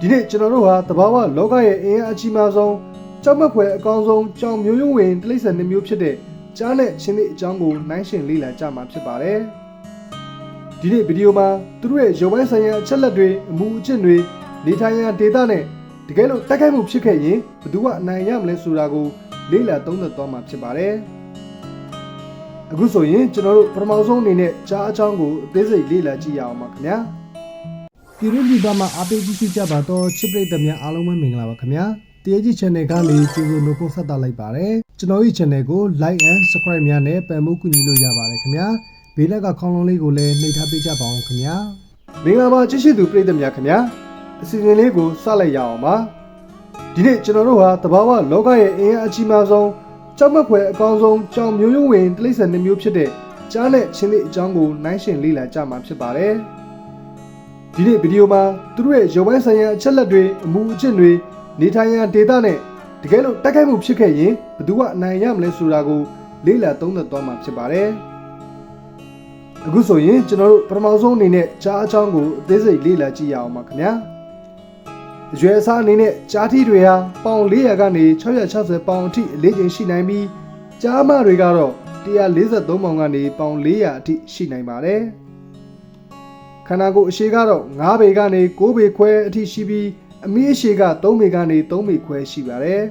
ဒီနေ့ကျွန်တော်တို့ဟာတဘာဝလောကရဲ့အင်အားအကြီးမားဆုံးကြောက်မက်ဖွယ်အကောင်းဆုံးကြောင်မျိုးရိုးဝင်တိရစ္ဆာန်တစ်မျိုးဖြစ်တဲ့ကြားနဲ့ချင်းသည့်အကြောင်းကိုနိုင်ရှင်လေ့လာကြမှာဖြစ်ပါတယ်။ဒီနေ့ဗီဒီယိုမှာသူတို့ရဲ့ရုပ်ပိုင်းဆိုင်ရာအချက်လက်တွေအမှုအကျင့်တွေနေထိုင်ရာဒေသနဲ့တကယ်လို့တိုက်ခိုက်မှုဖြစ်ခဲ့ရင်ဘယ်သူကအနိုင်ရမလဲဆိုတာကိုလေ့လာသုံးသပ်သွားမှာဖြစ်ပါတယ်။အခုဆိုရင်ကျွန်တော်တို့ပထမဆုံးအနေနဲ့ကြားအကြောင်းကိုအသေးစိတ်လေ့လာကြည့်ရအောင်ပါခင်ဗျာ။ ပြည်တွင်းပြည်ပမှာအားပေးကြည့်ရှုကြပါတော့ချစ်ပရိသတ်များအားလုံးပဲမင်္ဂလာပါခင်ဗျာတရေကြီး channel ကနေကြိုဆိုလို့ပို့ဆက်တာလိုက်ပါတယ်ကျွန်တော်ရဲ့ channel ကို like and subscribe များနဲ့ပံ့ပိုးကူညီလို့ရပါတယ်ခင်ဗျာဘေးလက်ကခေါင်းလုံးလေးကိုလည်းနှိပ်ထားပေးကြပါအောင်ခင်ဗျာမင်္ဂလာပါချစ်ရှိသူပရိသတ်များခင်ဗျာအစီအစဉ်လေးကိုစလိုက်ရအောင်ပါဒီနေ့ကျွန်တော်တို့ဟာတဘာဝလောကရဲ့အင်အားအကြီးမားဆုံးကြောက်မက်ဖွယ်အကောင်းဆုံးကြောင်မျိုးရိုးဝင်တိရစ္ဆာန်တစ်မျိုးဖြစ်တဲ့ကြားနဲ့ချင်းသည့်အကြောင်းကိုနိုင်ရှင်လေ့လာကြမှာဖြစ်ပါတယ် ဒီနေ့ဗီဒီယိုမှာသူတို့ရဲ့ရုပ်ပိုင်းဆိုင်ရာအချက်လက်တွေအမှုအကျင့်တွေနေထိုင်ရာဒေသနဲ့တကယ်လို့တိုက်ခိုက်မှုဖြစ်ခဲ့ရင်ဘယ်သူကအနိုင်ရမလဲဆိုတာကိုလေ့လာသုံးသပ်သွားမှာဖြစ်ပါတယ်။အခုဆိုရင်ကျွန်တော်တို့ပထမဆုံးအနေနဲ့ကြားအချောင်းကိုအသေးစိတ်လေ့လာကြည့်ရအောင်ပါခင်ဗျာ။အရွယ်အစားအနေနဲ့ကြားထီတွေဟာပေါင်400ကနေ660ပေါင်အထိအလေးချိန်ရှိနိုင်ပြီးကြားမတွေကတော့143ပေါင်ကနေပေါင်400အထိရှိနိုင်ပါတယ်။ ခန္ဓာကိုယ်အရှိကတော့9ပေကနေ9ပေခွဲအထိရှိပြီးအမီးအရှိက3ပေကနေ3ပေခွဲရှိပါတယ်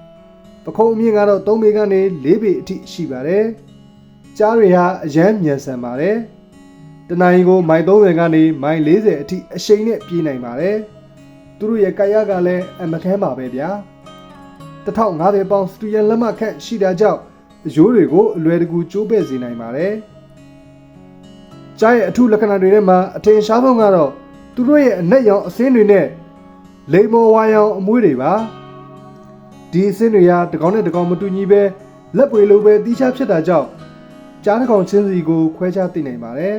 ။ပခုံးအမြင့်ကတော့3ပေကနေ4ပေအထိရှိပါတယ်။ကြားတွေဟာအရမ်းမြန်ဆန်ပါတယ်။တနင်္ဂနွေကိုမိုင်30ကနေမိုင်40အထိအရှိန်နဲ့ပြေးနိုင်ပါတယ်။သူတို့ရဲ့ကာယကလည်းအမခန်းပါပဲဗျာ။1500ပေါင်စတူယန်လက်မခန့်ရှိတာကြောင့်အရိုးတွေကိုအလွယ်တကူကျိုးပဲ့စေနိုင်ပါတယ်။ ကြားရဲ့အထုလက္ခဏာတွေထဲမှာအထင်ရှားဆုံးကတော့သူတို့ရဲ့အနက်ရောင်အစင်းတွေနဲ့လိမ္မော်ဝါရောင်အမွှေးတွေပါဒီအစင်းတွေဟာတစ်ကောင်နဲ့တစ်ကောင်မတူညီပဲလက်ပွေလိုပဲတီးခြားဖြစ်တာကြောင့်ကြားတစ်ကောင်ချင်းစီကိုခွဲခြားသိနိုင်ပါတယ်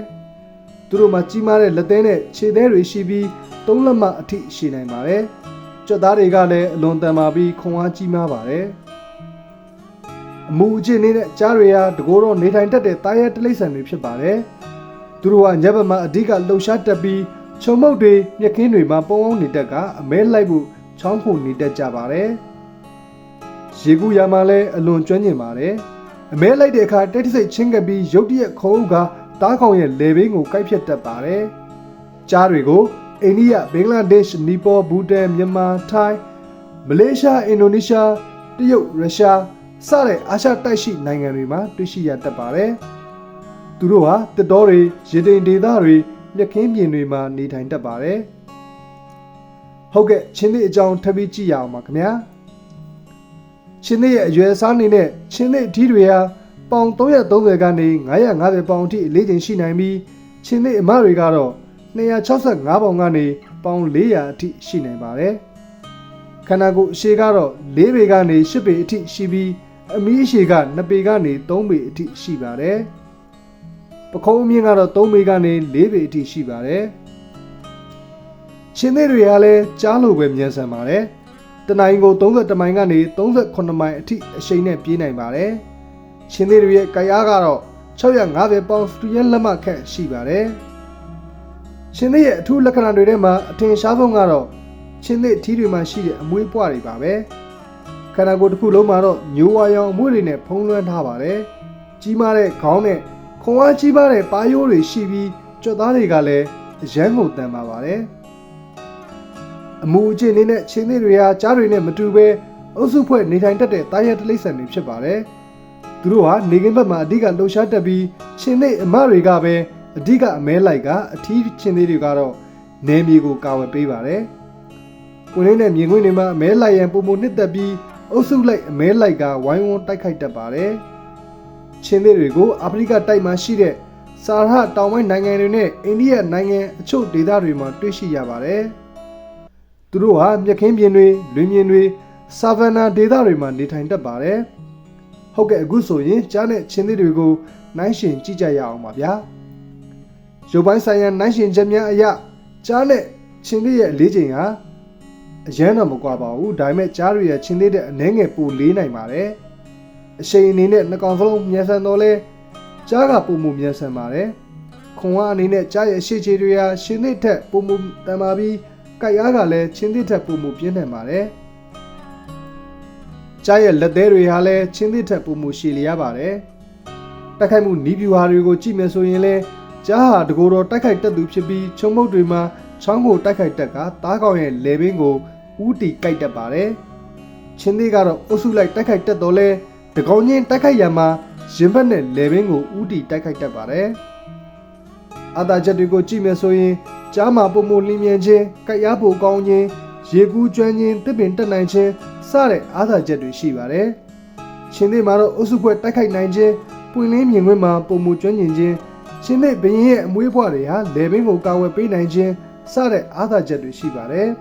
သူတို့မှာကြီးမားတဲ့လက်သေးနဲ့ခြေသေးတွေရှိပြီးသုံးလက်မအထိရှိနိုင်ပါတယ်ကြွက်သားတွေကလည်းအလွန်တန်မာပြီးခွန်အားကြီးမားပါတယ်အမူအကျင့်နေတဲ့ကြားတွေဟာတကိုယ်တော့နေထိုင်တတ်တဲ့တားရဲတလိမ့်ဆန်တွေဖြစ်ပါတယ် သူတို့ကညဘက်မှာအဓိကလှုပ်ရှားတက်ပြီးခြုံမုတ်တွေမြက်ခင်းတွေမှာပုံအောင်နေတတ်ကအမဲလိုက်ဖို့ချောင်းခုန်နေတတ်ကြပါတယ်။ရေကူရမှာလည်းအလွန်ကျွမ်းကျင်ပါတယ်။အမဲလိုက်တဲ့အခါတက်တစိတ်ချင်းကပ်ပြီးရုတ်တရက်ခုံးအုပ်ကတားကောင်ရဲ့လေဘင်းကိုကိုက်ဖြတ်တတ်ပါတယ်။ကြားတွေကိုအိန္ဒိယဘင်္ဂလားဒေ့ရှ်နီပေါဘူတန်မြန်မာထိုင်းမလေးရှားအင်ဒိုနီးရှားတရုတ်ရုရှားစတဲ့အာရှတိုက်ရှိနိုင်ငံတွေမှာတွေ့ရှိရတတ်ပါတယ်။ သူတို့ဟာတစ်တော်တွေရေတိမ်ဒေသတွေမြက်ခင်းပြင်တွေမှာနေထိုင်တတ်ပါတယ်။ဟုတ်ကဲ့ချင်းသည့်အကြောင်းထပ်ပြီးကြည့်ရအောင်ပါခင်ဗျာ။ချင်းသည့်ရဲ့အရွယ်အစားအနေနဲ့ချင်းသည့်အထီးတွေဟာပေါင်330ကနေ950ပေါင်အထိအလေးချိန်ရှိနိုင်ပြီးချင်းသည့်အမတွေကတော့265ပေါင်ကနေပေါင်400အထိရှိနိုင်ပါတယ်။ခန္ဓာကိုယ်အရှည်ကတော့4ပေကနေ8ပေအထိရှိပြီးအမီးအရှည်က2ပေကနေ3ပေအထိရှိပါတယ်။ ပခုံးအမြင့်ကတော့3ပေကနေ4ပေအထိရှိပါတယ်။ရှင်သေးတွေကလည်းကြားလို့ပဲမြန်ဆန်ပါတယ်။တနင်္ဂနွေကို32မိုင်ကနေ38မိုင်အထိအရှိန်နဲ့ပြေးနိုင်ပါတယ်။ရှင်သေးတွေရဲ့ကာယကတော့650ပေါင်စတူယန်လက်မခန့်ရှိပါတယ်။ရှင်သေးရဲ့အထူးလက္ခဏာတွေထဲမှာအထင်ရှားဆုံးကတော့ရှင်သေးထီးတွေမှာရှိတဲ့အမွှေးပွားတွေပါပဲ။ခန္ဓာကိုယ်တစ်ခုလုံးမှာတော့ညိုဝါရောင်အမွှေးတွေနဲ့ဖုံးလွှမ်းထားပါတယ်။ကြီးမားတဲ့ခေါင်းနဲ့ ခွန်အားကြီးပါတဲ့ပါရိုးတွေရှိပြီးကြွက်သားတွေကလည်းအရန်ကိုတန်ပါပါတယ်အမူအကျင့်လေးနဲ့ချင်းသေးတွေဟာကြားတွေနဲ့မတူပဲအုပ်စုဖွဲ့နေထိုင်တတ်တဲ့တာရက်တလိမ့်ဆန်တွေဖြစ်ပါတယ်သူတို့ဟာနေကင်းဘက်မှာအဓိကလှုပ်ရှားတတ်ပြီးချင်းသေးအမတွေကပဲအဓိကအမဲလိုက်ကအထီးချင်းသေးတွေကတော့နေမြေကိုကာဝယ်ပေးပါတယ်ကိုင်းလေးနဲ့မြင်ကွင်းတွေမှာအမဲလိုက်ရန်ပုံပုံနှစ်သက်ပြီးအုပ်စုလိုက်အမဲလိုက်ကဝိုင်းဝန်းတိုက်ခိုက်တတ်ပါတယ် ချင်းသေးတွေကိုအာဖရိကတိုက်မှာရှိတဲ့ဆာရဟတောင်ပိုင်းနိုင်ငံတွေနဲ့အိန္ဒိယနိုင်ငံအချို့ဒေသတွေမှာတွေ့ရှိရပါတယ်။သူတို့ဟာမြက်ခင်းပြင်တွေ၊လွင်ပြင်တွေ၊ဆာဗန်နာဒေသတွေမှာနေထိုင်တတ်ပါတယ်။ဟုတ်ကဲ့အခုဆိုရင်ကြားနဲ့ချင်းသေးတွေကိုနိုင်ရှင်ကြည့်ကြရအောင်ပါဗျာ။ရုပ်ပိုင်းဆိုင်ရာနိုင်ရှင်ချက်များအရကြားနဲ့ချင်းသေးရဲ့အလေးချိန်ဟာအရန်တော့မကွာပါဘူး။ဒါပေမဲ့ကြားတွေရဲ့ချင်းသေးတဲ့အနှဲငယ်ပိုလေးနိုင်ပါတယ်။ အရှိန်အနေနဲ့နှကောင်စလုံးမြန်ဆန်တော့လဲကြားကပုံမှုမြန်ဆန်ပါတယ်ခွန်အားအနေနဲ့ကြားရဲ့ရှေ့ခြေတွေဟာရှင်သစ်ထက်ပုံမှုတန်ပါပြီးကြိုက်အားကလည်းချင်းသစ်ထက်ပုံမှုပြင်းထန်ပါတယ်ကြားရဲ့လက်သေးတွေဟာလည်းချင်းသစ်ထက်ပုံမှုရှည်လျားပါတယ်တိုက်ခိုက်မှုနီးဗျူဟာတွေကိုကြည့်မယ်ဆိုရင်လည်းကြားဟာတကိုယ်တော်တိုက်ခိုက်တက်သူဖြစ်ပြီးချုံမုတ်တွေမှာချောင်းကိုတိုက်ခိုက်တက်ကသားကောင်ရဲ့လေဘင်းကိုဥတီကြိုက်တတ်ပါတယ်ချင်းသစ်ကတော့အုပ်စုလိုက်တိုက်ခိုက်တက်တော့လဲ တကောင်ချင်းတိုက်ခိုက်ရမှာရင်ဘတ်နဲ့လေဘင်းကိုဥတီတိုက်ခိုက်တတ်ပါတယ်အာသာချက်တွေကိုကြည့်မယ်ဆိုရင်ကြားမှာပုံမလင်းမြန်ခြင်း၊ကြိုက်အားပိုကောင်းခြင်း၊ရေကူးကျွမ်းခြင်း၊တစ်ပင်တက်နိုင်ခြင်းစတဲ့အာသာချက်တွေရှိပါတယ်။ရှင်သစ်မှာတော့အုပ်စုဖွဲ့တိုက်ခိုက်နိုင်ခြင်း၊ပွင့်လင်းမြင်ကွင်းမှာပုံမကျွမ်းကျင်ခြင်းရှင်သစ်ဘရင်ရဲ့အမွေးဘွားတွေဟာလေဘင်းကိုကာဝယ်ပေးနိုင်ခြင်းစတဲ့အာသာချက်တွေရှိပါတယ်။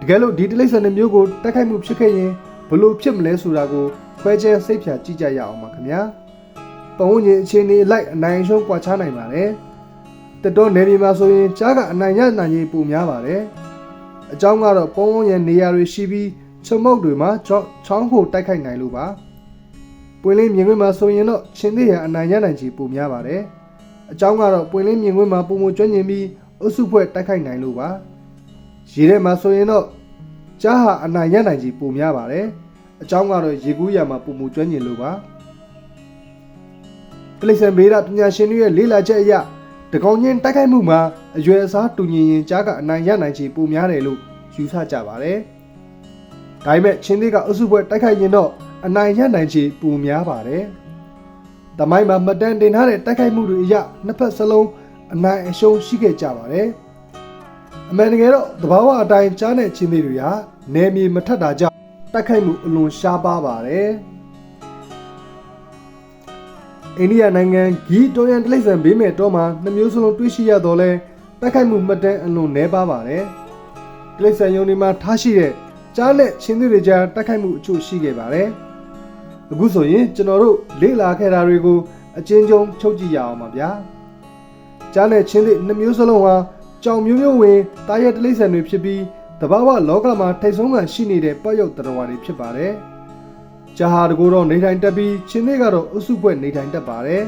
တကယ်လို့ဒီတိလိษံတဲ့မျိုးကိုတိုက်ခိုက်မှုဖြစ်ခဲ့ရင် ဘလို့ဖြစ်မလဲဆိုတာကိုခွဲခြားစိတ်ဖြာကြည့်ကြရအောင်ပါခင်ဗျာ။ပတ်ဝန်းကျင်အခြေအနေအလိုက်အနိုင်အရှုံးကွာခြားနိုင်ပါတယ်။တက်တော့နယ်မြေမှာဆိုရင်ကြားကအနိုင်ရနိုင်ကြီးပုံများပါတယ်။အကြောင်းကတော့ပုံဝန်းကျင်နေရာတွေရှိပြီးချုံမုတ်တွေမှာချောင်းချောင်းကိုတိုက်ခိုက်နိုင်လို့ပါ။ပွင့်လင်းမြင်ကွင်းမှာဆိုရင်တော့ချင်းသေးရအနိုင်ရနိုင်ကြီးပုံများပါတယ်။အကြောင်းကတော့ပွင့်လင်းမြင်ကွင်းမှာပုံမကျွမ်းကျင်ပြီးအုပ်စုဖွဲ့တိုက်ခိုက်နိုင်လို့ပါ။ရေထဲမှာဆိုရင်တော့ ကြားဟာအနိုင်ရနိုင်ကြီးပုံများပါတယ်။အကြောင်းကတော့ရေကူးရမှာပုံမကျွမ်းကျင်လို့ပါ။တလိษံဗေဒပညာရှင်တွေရဲ့လေ့လာချက်အရတကောင်ချင်းတိုက်ခိုက်မှုမှာအရွယ်အစားတူညီရင်ကြားကအနိုင်ရနိုင်ချေပိုများတယ်လို့ယူဆကြပါတယ်။ဒါပေမဲ့ချင်းသေးကအုပ်စုပွဲတိုက်ခိုက်ရင်တော့အနိုင်ရနိုင်ချေပိုများပါတယ်။တမိုင်းမှာမတန်တင်ထားတဲ့တိုက်ခိုက်မှုတွေအရနှစ်ဖက်စလုံးအနိုင်အရှုံးရှိခဲ့ကြပါတယ်။ အမှန်တကယ်တော့သဘာဝအတိုင်းကြားတဲ့ချင်းသေးတွေဟာနယ်မြေမထက်တာကြောင့်တိုက်ခိုက်မှုအလွန်ရှားပါပါတယ်။အိန္ဒိယနိုင်ငံဂီတိုရန်တလိษံဘေးမဲ့တော့မှာနှမျိုးစလုံးတွေ့ရှိရတော့လဲတိုက်ခိုက်မှုမှတ်တမ်းအလွန်နှဲပါပါတယ်တလိษံယုံဒီမှာထားရှိတဲ့ကြားနဲ့ချင်းသူတွေကြားတိုက်ခိုက်မှုအချို့ရှိခဲ့ပါတယ်အခုဆိုရင်ကျွန်တော်တို့လေ့လာခဲ့တာတွေကိုအချင်းချင်းချုပ်ကြည့်ရအောင်ပါဗျာကြားနဲ့ချင်းသူနှမျိုးစလုံးဟာ ကြောင်မျိုးမျိုးဝင်တားရဲတလိษံတွေဖြစ်ပြီးတဘာဝလောကမှာထိတ်ဆုံးကရှိနေတဲ့ပတ်ရုပ်တရဝါတွေဖြစ်ပါတယ်ဂျာဟာတကူတော့နေထိုင်တက်ပြီးချင်းသေးကတော့အုပ်စုဖွဲ့နေထိုင်တက်ပါတယ်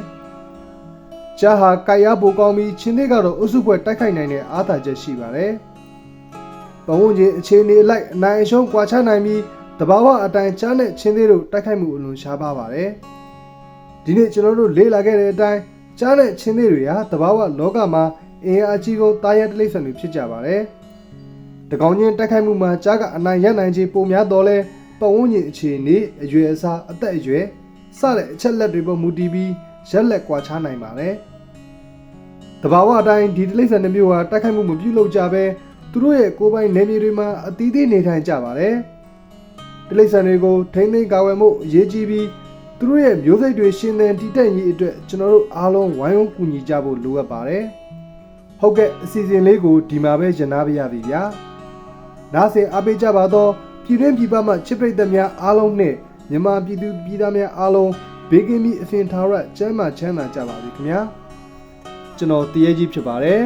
။ဂျာဟာကြိုက်ရပိုကောင်းပြီးချင်းသေးကတော့အုပ်စုဖွဲ့တိုက်ခိုက်နိုင်တဲ့အားသာချက်ရှိပါတယ်။ဘဝဝင်ချင်းအခြေအနေအလိုက်အနိုင်အရှုံးကွာခြားနိုင်ပြီးတဘာဝအတိုင်းချားနဲ့ချင်းသေးတို့တိုက်ခိုက်မှုအလွန်ရှားပါပါတယ်။ဒီနေ့ကျွန်တော်တို့လေ့လာခဲ့တဲ့အတိုင်းချားနဲ့ချင်းသေးတွေဟာတဘာဝလောကမှာ အင်အားအကြီးကိုတာယာတိလိမ့်ဆန်တွေဖြစ်ကြပါတယ်။တကောင်ချင်းတိုက်ခိုက်မှုမှာကြားကအနိုင်ရနိုင်ခြင်းပုံများတော့လဲပတ်ဝန်းကျင်အခြေအနေအရွယ်အစားအသက်အရွယ်စတဲ့အချက်လက်တွေပေါ်မူတည်ပြီးရက်လက်ကွာခြားနိုင်ပါတယ်။တဘာဝအတိုင်းဒီတိလိမ့်ဆန်မျိုးဟာတိုက်ခိုက်မှုမပြုလုပ်ကြဘဲသူတို့ရဲ့ကိုယ်ပိုင်နယ်မြေတွေမှာအသီးသီးနေထိုင်ကြပါတယ်။တိလိမ့်ဆန်တွေကိုထိမ့်သိမ်းကာဝယ်မှုအရေးကြီးပြီးသူတို့ရဲ့မျိုးစိတ်တွေရှင်သန်တည်တံ့ရေးအတွက်ကျွန်တော်တို့အားလုံးဝိုင်းဝန်းကူညီကြဖို့လိုအပ်ပါတယ်။ ဟုတ်ကဲ့အစီအစဉ်လေးကိုဒီမှာပဲရနာပါရပြီဗျာ။နားဆင်အားပေးကြပါတော့ပြည်တွင်းပြည်ပမှချစ်ပရိသတ်များအားလုံးနဲ့မြန်မာပြည်သူပြည်သားများအားလုံးဘေးကင်းပြီးအဖင်ထာဝရကျမ်းမာချမ်းသာကြပါစေခင်ဗျာကျွန်တော်တရေကြီးဖြစ်ပါတယ်